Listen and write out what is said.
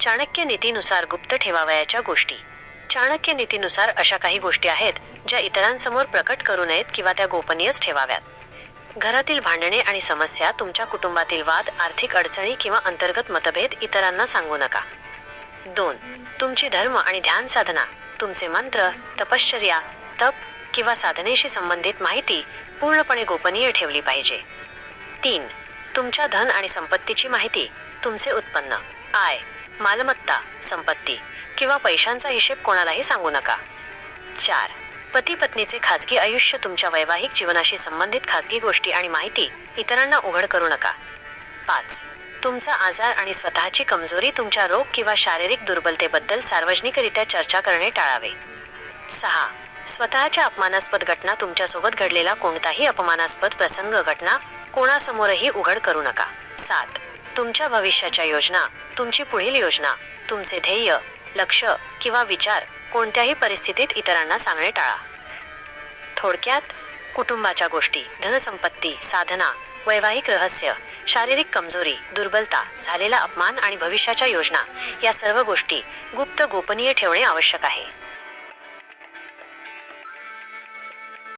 चाणक्य नीतीनुसार गुप्त ठेवावयाच्या गोष्टी. चाणक्य नीतीनुसार अशा काही गोष्टी आहेत ज्या इतरांसमोर प्रकट करू नयेत किंवा त्या गोपनीयच ठेवाव्यात. घरातील भांडणे आणि समस्या तुमच्या कुटुंबातील वाद आर्थिक अडचणी किंवा अंतर्गत मतभेद इतरांना सांगू नका. दोन तुमची धर्म आणि ध्यान साधना. तुमचे मंत्र तपश्चर्या तप किंवा साधनेशी संबंधित माहिती पूर्णपणे गोपनीय ठेवली पाहिजे. तीन तुमच्या धन आणि संपत्तीची माहिती तुमचे उत्पन्न. आय मालमत्ता संपत्ती किंवा पैशांचा हिशेब कोणालाही सांगू नका. चार पती पत्नीचे खाजगी आयुष्य तुमच्या वैवाहिक जीवनाशी संबंधित खाजगी गोष्टी आणि माहिती इतरांना उघड करू नका. पाच तुमचा आजार आणि स्वतःची कमजोरी तुमच्या रोग किंवा शारीरिक दुर्बलतेबद्दल सार्वजनिकरित्या चर्चा करणे टाळावे. सहा स्वतःच्या अपमानास्पद घटना तुमच्यासोबत घडलेला कोणताही अपमानास्पद प्रसंग घटना कोणासमोरही उघड करू नका. सात तुमच्या भविष्याच्या योजना तुमची पुढील योजना तुमचे ध्येय लक्ष किंवा विचार कोणत्याही परिस्थितीत इतरांना सांगणे टाळा. थोडक्यात कुटुंबाच्या गोष्टी धनसंपत्ती साधना वैवाहिक रहस्य शारीरिक कमजोरी दुर्बलता झालेला अपमान आणि भविष्याच्या योजना या सर्व गोष्टी गुप्त गोपनीय ठेवणे आवश्यक आहे.